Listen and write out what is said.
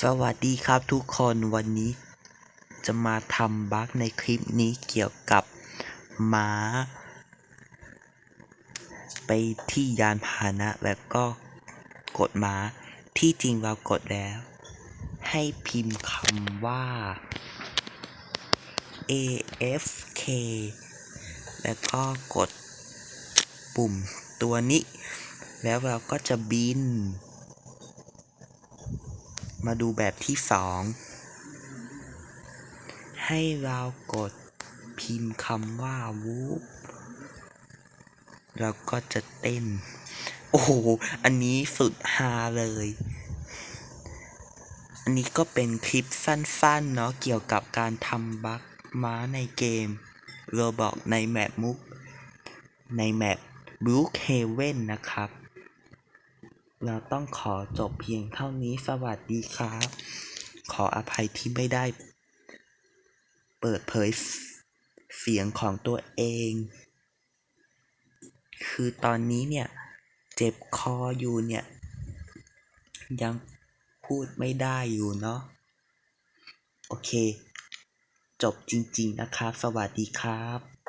สวัสดีครับทุกคนวันนี้จะมาทำบั๊กในคลิปนี้เกี่ยวกับหมาไปที่ยานพาหนะแล้วก็กดหมาที่จริงเรากดแล้ว ให้พิมพ์คำว่า AFK แล้วก็กดปุ่มตัวนี้ แล้วเราก็จะบิน มาดูแบบที่สอง ให้เรากดพิมพ์คำว่าวูบเราก็จะเต้น โอ้โห อันนี้สุดฮาเลย อันนี้ก็เป็นคลิปสั้นๆ เนาะเกี่ยวกับการทำบั๊กม้าในเกม Roblox ในแมปมุก ในแมป Brookhaven นะครับ เราต้องขอจบเพียงเท่านี้สวัสดีครับ ขออภัยที่ไม่ได้ เปิดเผยเสียงของตัวเอง คือตอนนี้เนี่ย เจ็บคออยู่เนี่ย ยังพูดไม่ได้อยู่เนาะโอเค จบจริง ๆ นะครับ สวัสดีครับ